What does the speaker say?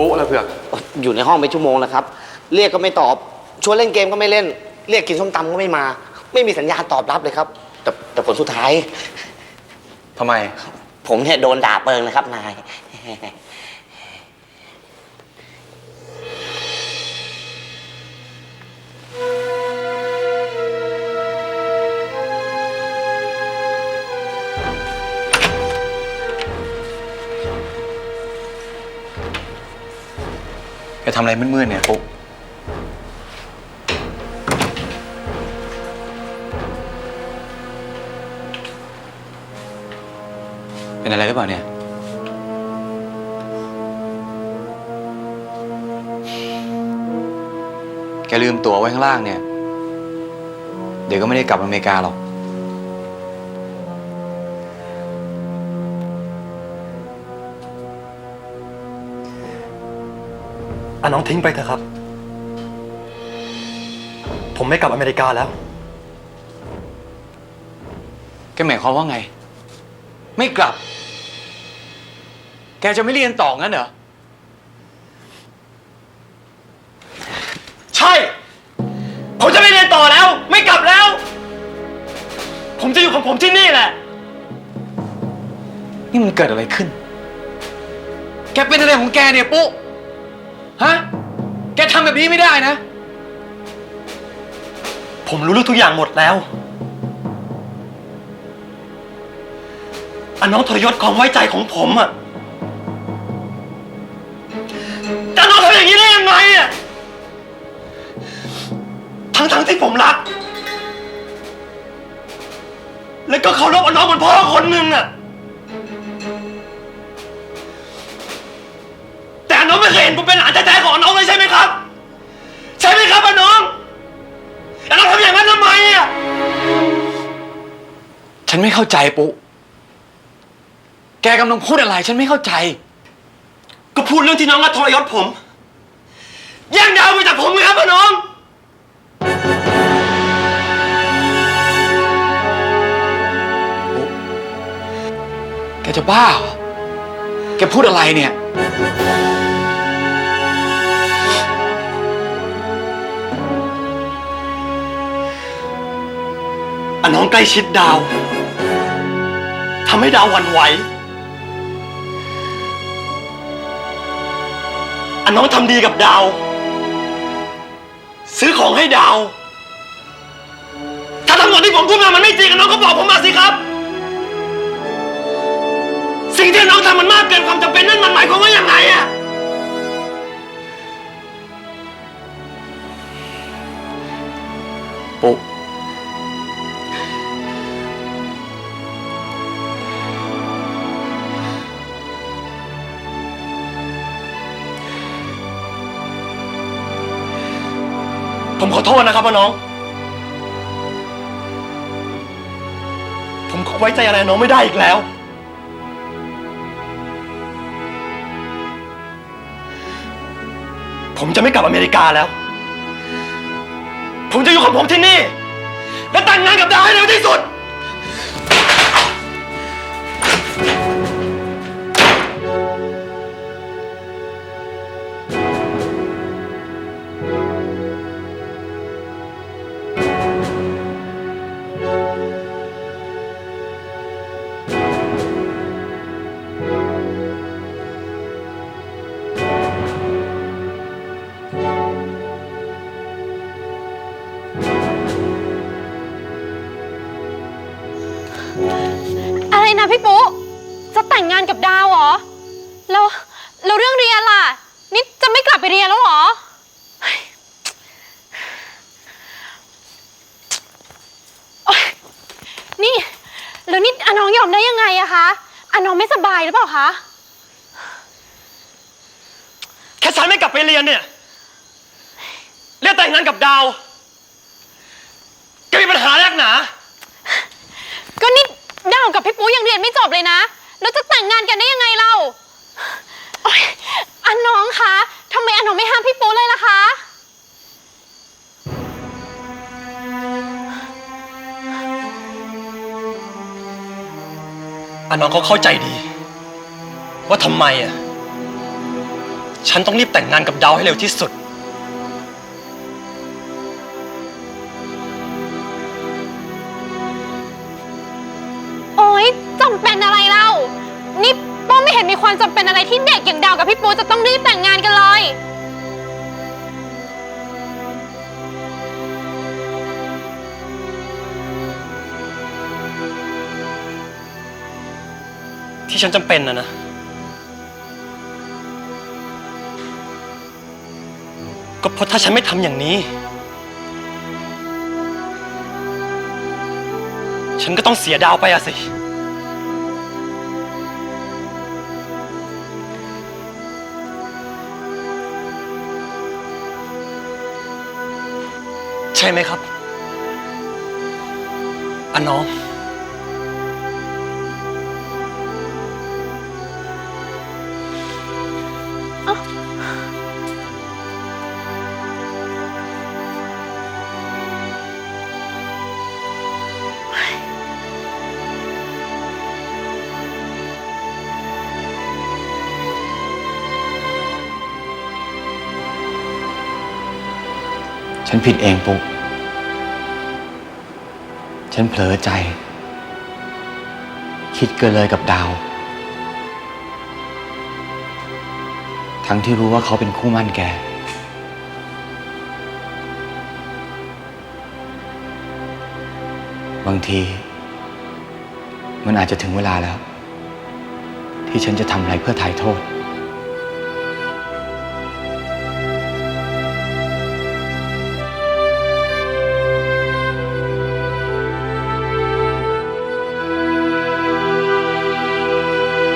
ปุ๊อะไรเผือกอยู่ในห้องไปชั่วโมงแล้วครับ เรียกก็ไม่ตอบ ชวนเล่นเกมก็ไม่เล่น เรียกกินส้มตำก็ไม่มา ไม่มีสัญญาณตอบรับเลยครับ แต่แต่ผลสุดท้าย ทำไม ผมเนี่ยโดนด่าเปิงนะครับนาย ทำอะไรมืดๆเนี่ยปุ๊เป็นอะไรหรือเปล่าเนี่ยแกลืมตั๋วไว้ข้างล่างเนี่ย เดี๋ยวก็ไม่ได้กลับอเมริกาหรอก อะน้องทิ้งไปเถอะครับ ผมไม่กลับอเมริกาแล้ว แกหมายความว่าไง ไม่กลับ แกจะไม่เรียนต่องั้นเหรอ ใช่ ผมจะไม่เรียนต่อแล้ว ไม่กลับแล้ว ผมจะอยู่ของผมที่นี่แหละ นี่มันเกิดอะไรขึ้น แกเป็นอะไรของแกเนี่ยปุ๊ ฮะ แกทำแบบนี้ไม่ได้นะ ผมรู้เรื่องทุกอย่างหมดแล้วอันน้องทรยศความไว้ใจของผมอะแต่น้องทำอย่างนี้ได้ยังไงอะทั้งทั้งๆที่ผมรัก แล้วก็เคารพอันน้องเหมือนพ่อคนหนึ่งอะ นน้องไม่เคยเห็นผมเป็นหลานแท้ๆของอันน้องเลยใช่ไหมครับ ใช่ไหมครับอันน้อง แล้วเราทำอย่างนั้นทำไมอะ ฉันไม่เข้าใจปุ๊แกกำลังพูดอะไร ฉันไม่เข้าใจ ก็พูดเรื่องที่น้องรัทรยศผมแย่งดาวไปจากผมไงครับพ่อน้อง แกจะบ้าเหรอแกพูดอะไรเนี่ย อันน้องใกล้ชิดดาวทำให้ดาวหวั่นไหวอันน้องทำดีกับดาว ซื้อของให้ดาว ถ้าทั้งหมดที่ผมพูดมามันไม่จริงอันน้องก็บอกผมมาสิครับ สิ่งที่น้องทำมันมากเกินความจำเป็นนั่นมันหมายความว่าอย่างไรอะ ผมขอโทษนะครับพ่อน้อง ผมคงไว้ใจอะไรน้องไม่ได้อีกแล้ว ผมจะไม่กลับอเมริกาแล้ว ผมจะอยู่ของผมที่นี่ และแต่งงานกับดาให้เร็วที่สุด นะพี่ปุ๊จะแต่งงานกับดาวเหรอ แล้วแล้วเรื่องเรียนล่ะ นี่จะไม่กลับไปเรียนแล้วเหรอ นี่ แล้วนี่อาน้องยอมได้ยังไงอะคะอาน้องไม่สบายหรือเปล่าคะ แค่ฉันไม่กลับไปเรียนเนี่ยเรียกแต่งงานกับดาวแกมีปัญหาแรกหนา กับพี่ปุ๊ยังเรียนไม่จบเลยนะ แล้วจะแต่งงานกันได้ยังไงเราโอ๊ยอาน้องคะทำไมอาน้องไม่ห้ามพี่ปุ๊เลยล่ะคะ อันน้องเขาเข้าใจดี ว่าทำไมอะ ฉันต้องรีบแต่งงานกับดาวให้เร็วที่สุด จำเป็นอะไรที่เด็กอย่างดาวกับพี่ปูจะต้องรีบแต่งงานกันเลย ที่ฉันจำเป็นนะนะ ก็เพราะถ้าฉันไม่ทำอย่างนี้ ฉันก็ต้องเสียดาวไปอะสิ ใช่ไหมครับอะน้อง ฉันผิดเองปุ๊ก ฉันเผลอใจ คิดเกินเลยกับดาว ทั้งที่รู้ว่าเขาเป็นคู่มั่นแก บางที มันอาจจะถึงเวลาแล้ว ที่ฉันจะทำอะไรเพื่อถ่ายโทษ